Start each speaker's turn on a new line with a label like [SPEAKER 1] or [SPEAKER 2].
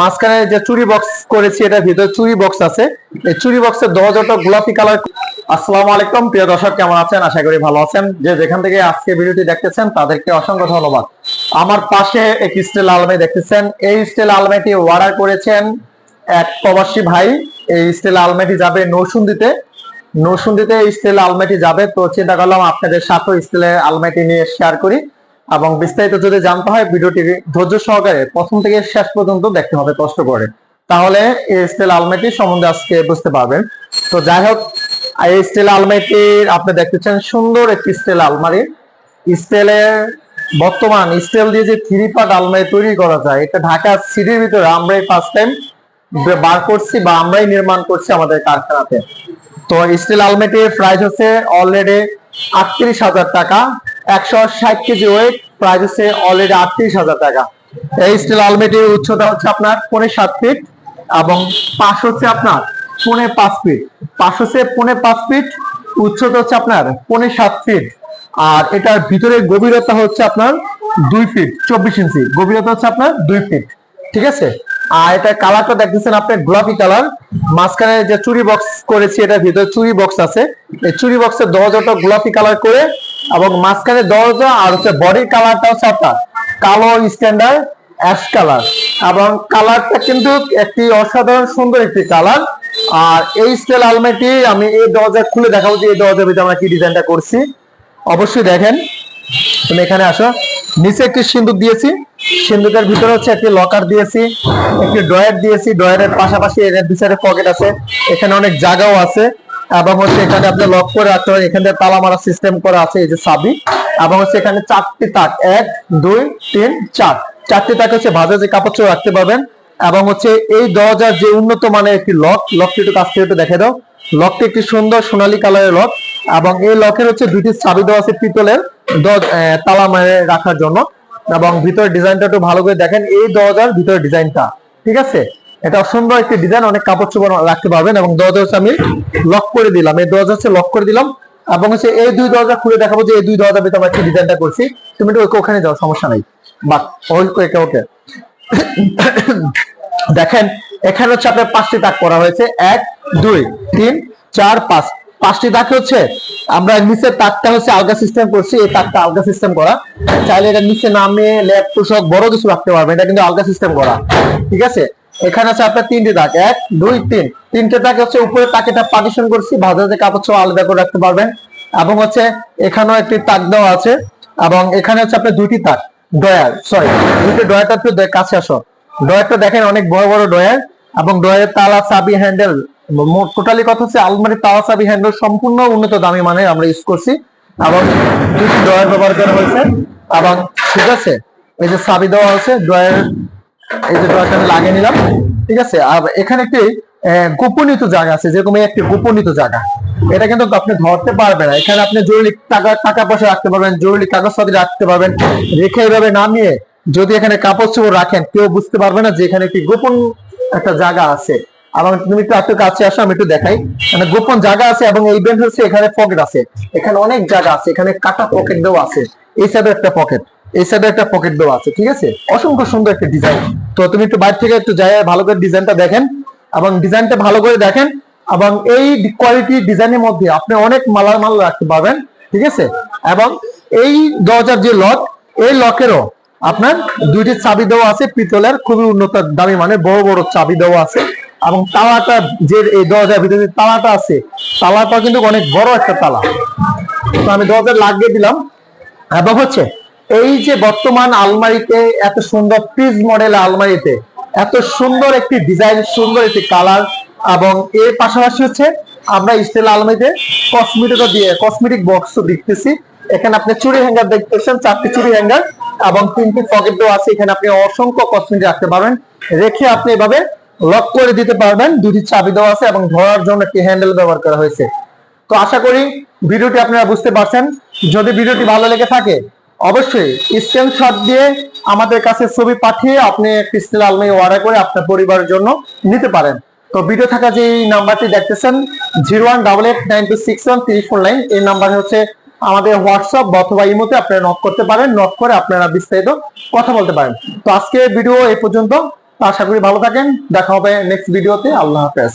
[SPEAKER 1] মাঝখানে যে চুরি বক্স করেছি, এটার ভিতরে চুরি বক্স আছে। এই চুরি বক্সের দরজাটা গোলাপি কালার আসসালামু আলাইকুম, প্রিয় দর্শক, কেমন আছেন? আশা করি ভালো আছেন। যে যেখান থেকে আজকে ভিডিওটি দেখতেছেন, তাদেরকে অসংখ্য ধন্যবাদ। আমার পাশে এক স্টিল আলমারি দেখতেছেন। এই স্টিল আলমারিটি অর্ডার করেছেন এক প্রবাসী ভাই। এই স্টিল আলমারিটি যাবে নৌসুন্দিতে নৌসুন্দিতে স্টিল আলমারিটি যাবে। তো চিন্তা করলাম আপনাদের সাথে স্টিলের আলমারিটি নিয়ে শেয়ার করি। এবং বিস্তারিত যদি জানতে হয়, ভিডিওটি ধৈর্য সহকারে প্রথম থেকে শেষ পর্যন্ত দেখতে হবে, কষ্ট করে। তাহলে এই স্টিল আলমারিটি সম্বন্ধে আজকে বুঝতে পারবেন। তো যাই হোক, এই স্টিল আলমারিটির আপনি দেখতেছেন সুন্দর একটি স্টেল আলমারি স্টিলের বর্তমান স্টেল দিয়ে যে থ্রি পার্ট আলমারি তৈরি করা যায়, এটা ঢাকা সিটির ভিতরে আমরাই ফার্স্ট টাইম বার করছি বা আমরাই নির্মাণ করছি আমাদের কারখানাতে। তো স্টিল আলমারিটির প্রাইস হচ্ছে অলরেডি আটত্রিশ হাজার টাকা, একশো ষাট কেজি ওয়েট প্রাইস হচ্ছে অলরেডি আটত্রিশ হাজার টাকা। এই স্টিল আলমারিটির উচ্চতা হচ্ছে আপনার পৌনে সাত ফিট এবং পাশ হচ্ছে আপনার পৌনে পাঁচ ফিট পাশ হচ্ছে পৌনে পাঁচ ফিট উচ্চতা হচ্ছে আপনার পৌনে সাত ফিট আর এটার ভিতরে গভীরতা হচ্ছে আপনার দুই ফিট চব্বিশ ইঞ্চি গভীরতা হচ্ছে আপনার দুই ফিট ঠিক আছে? আর এটা কালারটা দেখতেছেন আপনার গোলাপি কালার মাঝখানে যে চুরি বক্স করেছি, এটার ভিতরে চুরি বক্স আছে। এই চুরি বক্সের দরজাটা গোলাপি কালার করে এবং মাঝখানে দরজা আর হচ্ছে বডির কালারটা হচ্ছে আপনার কালো স্ট্যান্ডার্ড অ্যাশ কালার এবং কালারটা কিন্তু একটি অসাধারণ সুন্দর একটি কালার। আর এই স্টাইল আলমারিটি আমি এই দরজা খুলে দেখাবো যে এই দরজার ভিতরে আমরা কি ডিজাইনটা করছি। অবশ্যই দেখেন। তুমি এখানে আসো। নিচে একটি সিন্দুক দিয়েছি। সিন্দুকের ভিতরে হচ্ছে একটি লকার দিয়েছি, একটি ড্রয়ার দিয়েছি। ড্রয়ারের পাশাপাশি এর বিচারে পকেট আছে। এখানে অনেক জায়গাও আছে। এবং হচ্ছে এখানে আপনি লক করে রাখতে পারেন। এখানে তালা মারা সিস্টেম করা আছে, এই যে সাবি এবং হচ্ছে এখানে চারটি তাক, এক, দুই, তিন, চার। চারটি তাক হচ্ছে ভাজা যে কাপড় চোপড় রাখতে পারবেন। এবং হচ্ছে এই দরজার যে উন্নত মানের একটি লক লকটি একটু কাছ থেকে একটু দেখে দাও। লকটি একটি সুন্দর সোনালী কালারের লক এবং এই লকের হচ্ছে দুইটি চাবি দেওয়া আছে পিতলের তালা মেরে রাখার জন্য। এবং ভিতরে ডিজাইনটা একটু ভালো করে দেখেন। এই দরজার ভিতরে ডিজাইনটা ঠিক আছে? এটা সুন্দর একটি ডিজাইন অনেক কাপড় চোপড় রাখতে পারবেন এবং দরজা হচ্ছে আমি লক করে দিলাম। এই দরজা হচ্ছে লক করে দিলাম এবং হচ্ছে এই দুই দরজা খুলে দেখাবো যে এই দুই দরজার ভিতরে আমরা ডিজাইনটা করছি। তুমি ওকে ওখানে যাও, সমস্যা নাই। ওকে। দেখেন, এখানে হচ্ছে আপনার পাঁচটি তাক করা হয়েছে। এক, দুই, তিন, চার, পাঁচ। পাঁচটি তাক হচ্ছে, আমরা নিচের তাকটা হচ্ছে আলগা সিস্টেম করছি, এই তাকটা আলগা সিস্টেম করা। চাইলে এটা নিচে নামে ল্যাপ বড় কিছু রাখতে পারবেন, এটা কিন্তু আলগা সিস্টেম করা। ঠিক আছে? এখানে আছে আপনার তিনটি তাক এক, দুই, তিন। তিনটে তাক হচ্ছে উপরে তাকেটা পার্টিশন করছি ভাজাতে কাপড় ছোঁয়া আলাদা করে রাখতে পারবেন। এবং হচ্ছে এখানেও একটি তাক দেওয়া আছে, এবং এখানে হচ্ছে আপনার দুইটি তাক ডয়ার সরি দুইটি ডয়ারটা একটু কাছে আসো। ডয়ারটা দেখেন অনেক বড় বড় ডয়ার এবং ডয়ারের তালা, চাবি হ্যান্ডেল টোটালি কথা হচ্ছে আলমারি তালা, চাবি হ্যান্ডেল সম্পূর্ণ উন্নত দামি মানে আমরা ইউজ করছি, এবং দুটি ডয়ার ব্যবহার করা হয়েছে, এবং ঠিক আছে, এই যে চাবি দেওয়া হয়েছে ডয়ার এই যে ডয়ারটা আমি লাগিয়ে নিলাম ঠিক আছে? আর এখানে একটি আহ, গোপনীয় জায়গা আছে যেরকম একটি গোপনীয় জায়গা। এটা কিন্তু আপনি ধরতে পারবেন না। এখানে আপনি জরুরি টাকা টাকা পয়সা রাখতে পারবেন জরুরি কাগজপাতি রাখতে পারবেন রেখে এভাবে নামিয়ে যদি এখানে কাপড় চোপড় রাখেন কেউ বুঝতে পারবে না যে এখানে একটি গোপন একটা জায়গা আছে। এবং তুমি একটু একটু কাছে আসো আমি একটু দেখাই। মানে গোপন জায়গা আছে এবং এই বেঞ্চ হচ্ছে এখানে পকেট আছে। এখানে অনেক জায়গা আছে এখানে কাটা পকেট দেওয়া আছে। এই সাইডে একটা পকেট। এই সাইডে একটা পকেট দেওয়া আছে, ঠিক আছে? অসংখ্য সুন্দর একটা ডিজাইন তো তুমি একটু বাইরে থেকে একটু যাই ভালো করে ডিজাইনটা দেখেন এবং ডিজাইনটা ভালো করে দেখেন এবং এই কোয়ালিটি ডিজাইনের মধ্যে আপনি অনেক মালার মাল রাখতে পারবেন, ঠিক আছে? এবং এই দরজার যে লক এই লকেরও আপনার দুইটি চাবি দেওয়া আছে, পিতলের খুবই উন্নত দামি মানে বড় বড় চাবি দেওয়া আছে এবং তালাটা যে এই দরজার ভিতরে যে তালাটা আছে তালাটা কিন্তু অনেক বড় একটা তালা। তো আমি দরজা লাগিয়ে দিলাম। এবং হচ্ছে এই যে বর্তমান আলমারিতে এত সুন্দর পিস মডেল আলমারিতে, এত সুন্দর একটি ডিজাইন, সুন্দর একটি কালার এবং এর পাশাপাশি হচ্ছে আমরা স্টিল আলমারিতে কসমেটিক দিয়ে কসমেটিক বক্স দেখতেছি। এখানে আপনি চুরি হ্যাঙ্গার দেখতেছেন, চারটি চুরি হ্যাঙ্গার এবং তিনটি পকেট দেওয়া আছে। এখানে আপনি অসংখ্য কসমেটিক রাখতে পারবেন। রেখে আপনি এভাবে লক করে দিতে পারবেন। দুটি চাবি দেওয়া আছে এবং ধরার জন্য একটি হ্যান্ডেল ব্যবহার করা হয়েছে। তো আশা করি ভিডিওটি আপনারা বুঝতে পারছেন। যদি ভিডিওটি ভালো লেগে থাকে অবশ্যই স্ক্রিনশট দিয়ে আমাদের কাছে ছবি পাঠিয়ে আপনি ক্রিস্টাল আলমারি অর্ডার করে আপনার পরিবারের জন্য নিতে পারেন। তো ভিডিও থাকা যে এই নাম্বারটি দেখতেছেন zero one double eight nine two six one three four nine এই নাম্বার হচ্ছে আমাদের হোয়াটসঅ্যাপ অথবা ইমোতে আপনারা নক করতে পারেন নক করে আপনারা বিস্তারিত কথা বলতে পারেন। তো আজকে ভিডিও এই পর্যন্ত। আশা করি ভালো থাকেন, দেখা হবে নেক্সট ভিডিওতে আল্লাহ হাফেজ।